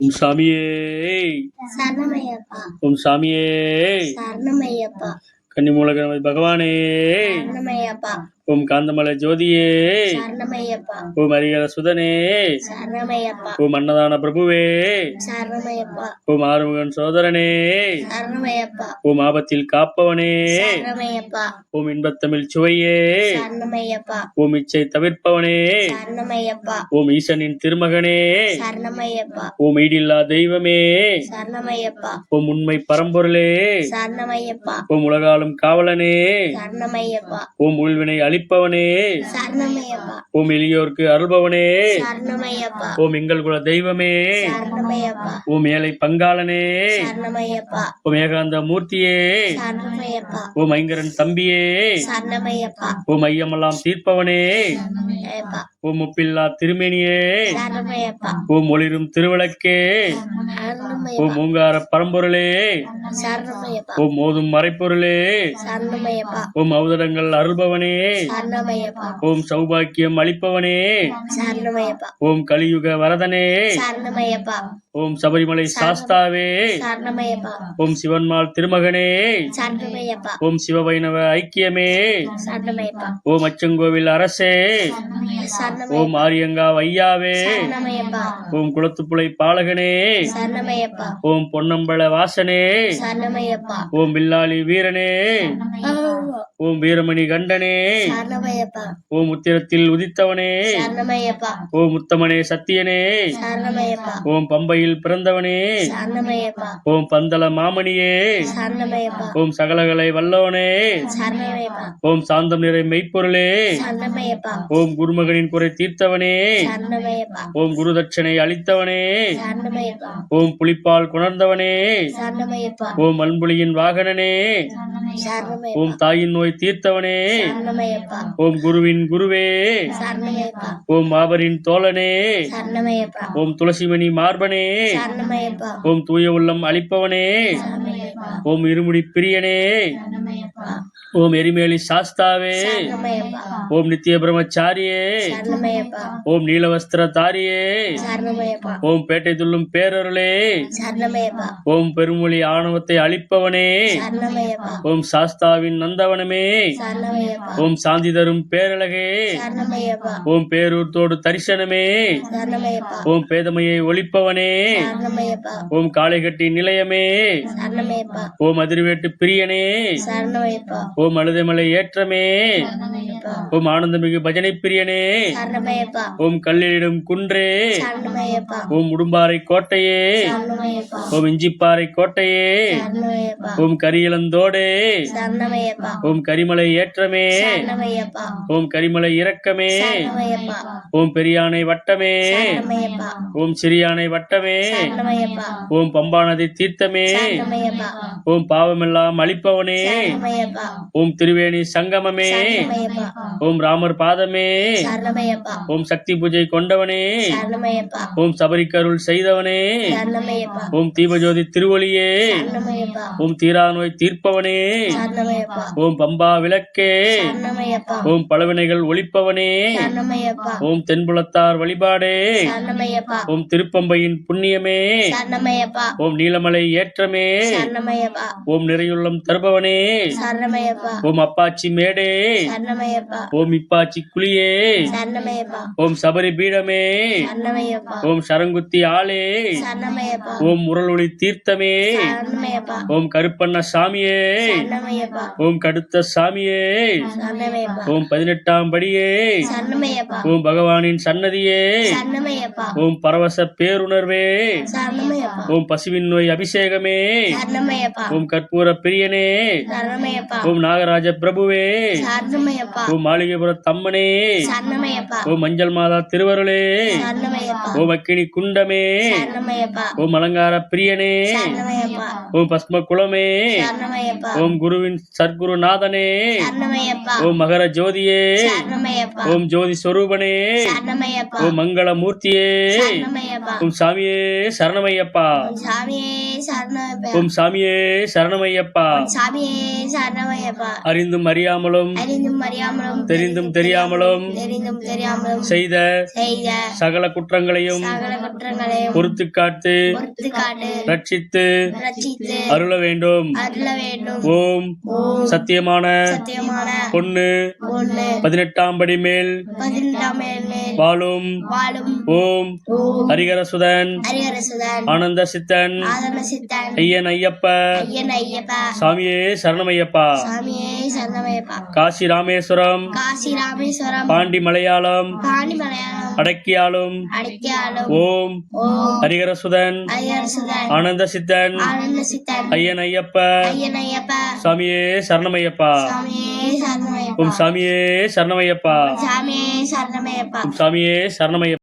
ஓம் சாமியே ஓம் சாமியே கன்னிமூல கணபதி பகவானே ஓம் காந்தமலை ஜோதியே ஓம் ஹரிகர சுதனே ஓம் அன்னதான பிரபுவே ஓம் ஆறுமுகன் சோதரனே ஓம் ஆபத்தில் காப்பவனே ஓம் இன்பத்தமிழ் சுவையே ஓம் இச்சை தவிர்ப்பவனே ஓம் ஈசனின் திருமகனே ஓம் ஈடில்லா தெய்வமே ஓம் உண்மை பரம்பொருளே ஓம் உலகாலும் காவலனே ஓம் உள்வினை அளிப்பவனே சரணமையப்பா. ஓம் எளியோர்க்கு அருள்பவனே. ஓம் எங்கள் குல தெய்வமே. ஓம் ஏழை பங்காளனே. ஓம் ஏகாந்த மூர்த்தியே. ஓம் ஐங்கரன் தம்பியே. ஓம் ஐயமெல்லாம் தீர்ப்பவனே. ஓம் முப்பில்லா திருமேனியே. ஓம் ஒளிரும் திருவிளக்கே. ஓம் ஓங்கார பரம்பொருளே. ஓம் மோதும் மறைப்பொருளே. ஓம் அவதரங்கள் அருள்பவனே. ஓம் சௌபாக்கியம் அளிப்பவனே. ஓம் கலியுக வரதனே. ஓம் சபரிமலை சாஸ்தாவே. ஓம் சிவன்மால் திருமகனே. ஓம் சிவவைணவ ஐக்கியமே. ஓம் அச்சங்கோவில் அரசே. ஓம் ஆரியங்கா வையாவே. சரணமையப்பா ஓம் குளத்துப்புழை பாலகனே. ஓம் பொன்னம்பல வாசனே. ஓம் வில்லாளி வீரனே. ஓம் வீரமணி கண்டனே ஓம் உத்திரத்தில் உதித்தவனே ஓம் உத்தமனே சத்தியனே ஓம் பம்பையில் பிறந்தவனே ஓம் பந்தல மாமணியே ஓம் சகலகலை வல்லவனே ஓம் சாந்தம் நிறை மெய்ப்பொருளே ஓம் குருமகனின் குறை தீர்த்தவனே ஓம் குரு தட்சணை அளித்தவனே ஓம் புலிப்பால் குணர்ந்தவனே ஓம் அன்புலியின் வாகனனே ஓம் தாயின் நோய் தீர்த்தவனே. சரணமையப்பா. ஓம் குருவின் குருவே. ஓம் மாபரின் தோழனே. ஓம் துளசிமணி மார்பனே. ஓம் தூய உள்ளம் அளிப்பவனே. ஓம் இருமுடி பிரியனே. ஓம் எரிமேலி சாஸ்தாவே ஓம் நித்திய பிரம்மச்சாரியே ஓம் நீலவஸ்திர தாரியே ஓம் பேட்டை துள்ளும் பேரருளே ஓம் பெருமொழி ஆணவத்தை அளிப்பவனே சரணமையப்பா ஓம் சாஸ்தாவின் நந்தவனமே ஓம் சாந்தி தரும் பேரழகே ஓம் பேரூர் தோடு தரிசனமே ஓம் பேதமையை ஒழிப்பவனே ஓம் காளைகட்டி நிலையமே ஓம் அதிர்வேட்டு பிரியனே ஓம் அழுதமலை ஏற்றமே. ஓம் ஆனந்தமிகு பஜனை பிரியனே ஓம் கல்லிடும் குன்றே ஓம் உடும்பாறை கோட்டையே ஓம் இஞ்சிப்பாறை கோட்டையே ஓம் கரியலந்தோடே ஓம் கரிமலை ஏற்றமே ஓம் கரிமலை இறக்கமே ஓம் பெரியானை வட்டமே ஓம் சிறியானை வட்டமே ஓம் பம்பாநதி தீர்த்தமே ஓம் பாவமெல்லாம் அழிப்பவனே ஓம் திருவேணி சங்கமமே ஓம் ராமர் பாதமே ஓம் சக்தி பூஜை கொண்டவனே ஓம் சபரிக்கருள் செய்தவனே ஓம் தீபஜோதி திருவொளியே சரணமையப்பா ஓம் தீரா நோய் தீர்ப்பவனே ஓம் பம்பா விளக்கே ஓம் பழவினைகள் ஒழிப்பவனே ஓம் தென்புலத்தார் வழிபாடே ஓம் திருப்பம்பையின் புண்ணியமே ஓம் நீலமலை ஏற்றமே ஓம் நிறையுள்ளம் தருபவனே ஓம் அப்பாச்சி மேடே ஓம் இப்பாச்சி குளியே ஓம் சபரி பீடமே ஓம் சரங்குத்தி ஆளே ஓம் முரளொளி தீர்த்தமே ஓம் கருப்பண்ண சாமியே ஓம் கடுத்த சாமியே ஓம் பதினெட்டாம் படியே ஓம் பகவானின் சன்னதியே ஓம் பரவச பேருணர்வே ஓம் பசுவின் நோய் அபிஷேகமே ஓம் கற்பூர பிரியனே ஓம் நாகராஜ பிரபுவே ஓம் மாளிகைபுர தம்மனே. ஓம் மஞ்சள் மாதா திருவருளே. ஓம் அக்கினி குண்டமே. ஓம் அலங்கார பிரியனே. ஓம் பஸ்ம குலமே. ஓம் குருவின் சத்குரு நாதனே ஓம் மகர ஜோதியே. ஓம் ஜோதி ஸ்வரூபனே. ஓம் மங்கள மூர்த்தியே. ஓம் சாமியே சரணமையப்பா. ஓம் சாமியே சரணமையப்பா. அறிந்தும் அறியாமலும் தெரிந்தும் தெரியாமலும் செய்த சகல குற்றங்களையும் பொறுத்து காத்து ரட்சித்து அருள வேண்டும். ஓம் சத்தியமான பொண்ணு. பதினெட்டாம் படி மேல் வாழும். ஓம் ஹரிகரசுதன் ஹரிஹரசுதன் ஆனந்த சித்தன் ஐயன் ஐயப்ப சாமியே சரணமையப்பா. காசி ராமேஸ்வரம் பாண்டி மலையாளம் பாண்டி மலையாளம் அடக்கியாலும் ஓம் ஹரிஹரசுதன் ஆனந்த சித்தன் ஐயன் ஐயப்ப சாமியே சரணமையப்பா. ஓம் சாமியே சரணமையப்பா. சாமியே சரணமையப்பா. ஓம் சாமியே சரணமையப்பா.